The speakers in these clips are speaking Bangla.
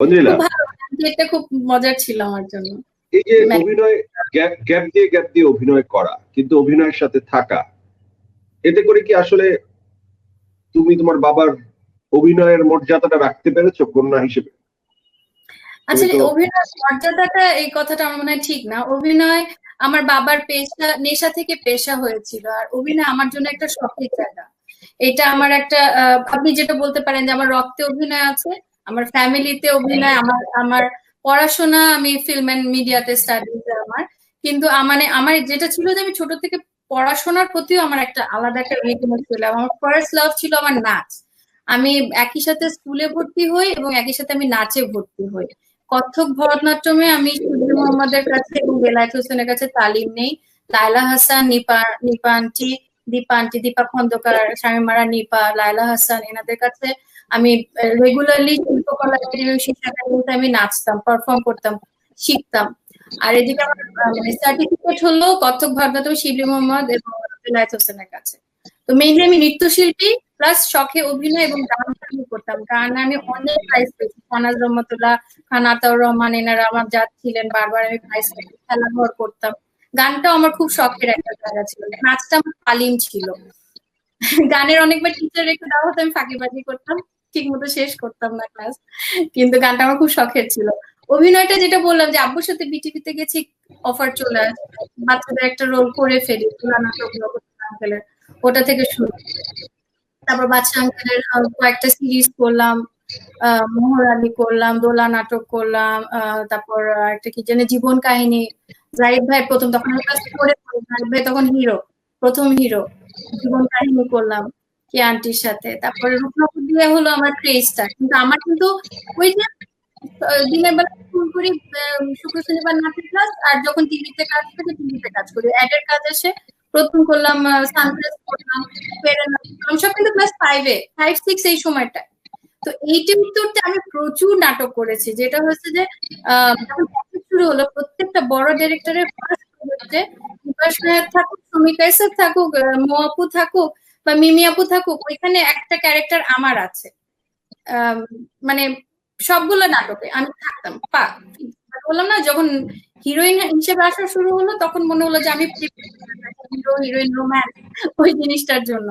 খুব এটা খুব মজার ছিল আমার জন্য। এই যে অভিনয় গ্যাপ গ্যাপ দিয়ে গ্যাপ দিয়ে অভিনয় করা কিন্তু অভিনয়ের সাথে থাকা এতে করে কি আসলে তুমি তোমার বাবার অভিনয়ের মর্যাদাটা রাখতে পেরেছ কন্যা হিসেবে? আসলে তো- অভিনয় মর্যাদাটা এই কথাটা আমার মনে হয় ঠিক না। অভিনয় আমার বাবার পেশা নেশা থেকে পেশা হয়েছিল আর অভিনয় আমার জন্য একটা শখের জায়গা। এটা আমার একটা আপনি যেটা বলতে পারেন যে আমার রক্তে অভিনয় আছে আমার ফ্যামিলিতে অভিনয়, আমার আমার পড়াশোনা আমি ফিল্ম এন্ড মিডিয়াতে স্টাডিজ আমার। কিন্তু মানে আমার যেটা ছিল যে আমি ছোট থেকে পড়াশোনার প্রতিও আমার একটা আলাদা একটা রেগুলার ছিল আমার ফার্স্ট লাভ ছিল আমার নাচ। আমি একই সাথে স্কুলে ভর্তি হই এবং একই সাথে আমি নাচে ভর্তি হই। কত্থক ভরতনাট্যমে আমি সুধীর মোহাম্মদের কাছে এবং বেলায়েত হোসেনের কাছে তালিম নেই। লাইলা হাসান, নিপা নিপা আন্টি, দীপা আন্টি, দীপা খন্দকার শামিমারা নিপা লাইলা হাসান এনাদের কাছে আমি রেগুলারলি শিল্পকলা শিক্ষা আমি নাচতাম পারফর্ম করতাম, শিখতাম। আর এদিকে আমার মানে সার্টিফিকেট হলো কত্থক, ভরতনাট্যম, শিবলি মোহাম্মদ এবং বেলায়েত হোসেনের কাছে। তো মেইনলি আমি নৃত্যশিল্পী প্লাস শখে অভিনয় এবং গান আমি করতাম। গান আমি অনেক প্রাইজ পেয়েছি। ফানাজ রহমতুল্লাহ, খান আতাউর রহমান, এনারা আমার যা ছিলেন, বারবার আমি প্রাইজ খেলাঘর করতাম। গানটাও আমার খুব শখের একটা জায়গা ছিল। নাচটা আমার তালিম ছিল। গানের অনেকবার টিচার রেখে দেওয়া হতো, আমি ফাঁকিবাজি করতাম। ঠিক মতো শেষ করতাম না ক্লাস কিন্তু গানটা আমার খুব শখের ছিল। অভিনয়টা যেটা বললাম যে আব্বুর সাথে বিটিভিতে গেছি অফার চলে আসে। বাচ্চাদের একটা রোল করে ফেলি ওটা থেকে শুরু তারপর বাচ্চা আঙ্কেলের কয়েকটা সিরিজ করলাম আহ, মোহর করলাম দোলা নাটক করলাম তারপর একটা কি জানি জীবন কাহিনী। জাহিদ ভাই প্রথম তখন ভাই তখন হিরো প্রথম হিরো জীবন কাহিনী করলাম। কে আন্টির সাথে। তারপরে রূপনগর দিয়ে হলো আমার ক্রেজটা কিন্তু আমার কিন্তু ওই যে দিনের বেলা স্কুল করি শুক্র শনিবার নাচের ক্লাস আর যখন টিভিতে কাজ করি টিভিতে কাজ করি। অ্যাডের কাজ আসে। প্রথম করলাম সানপ্লাস করলাম করলাম সব কিন্তু ক্লাস ফাইভে ফাইভ সিক্স এই সময়টা তো এইটি উত্তরতে আমি প্রচুর নাটক করেছি যেটা হচ্ছে যে আহ, শুরু হলো প্রত্যেকটা বড় ডিরেক্টরের ফার্স্ট থাকুক ইসেফ থাকুক আহ, মো থাকুক বা মিমি আপু থাকুক, ওইখানে একটা ক্যারেক্টার আমার আছে। মানে সবগুলো নাটকে আমি থাকতাম। পা বললাম না, যখন হিরোইন হিসেবে আসা শুরু হলো, তখন মনে হলো যে আমি হিরো হিরোইন রোম্যান্স ওই জিনিসটার জন্য।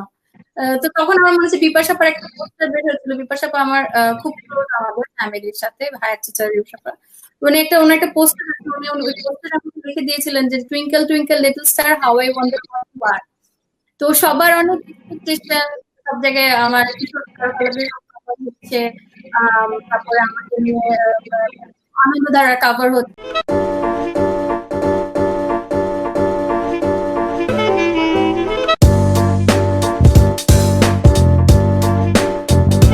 তো তখন আমার মনে হচ্ছে বিপাশাপার একটা পোস্টার বের হয়েছিল। বিপাশাপা আমার খুব আমাদের ফ্যামিলির সাথে ভাইয়ের চিচার বিপাশাপা উনি একটা ওনার একটা পোস্টার আছে উনি ওই পোস্টার আমাকে লিখে দিয়েছিলেন যে twinkle twinkle little star how I wonder what তো সবার অনেক এক্সপেকটেশন সব জায়গায় আমার হচ্ছে তারপরে আমাদের নিয়ে আনন্দ দ্বারা কাভার হচ্ছে।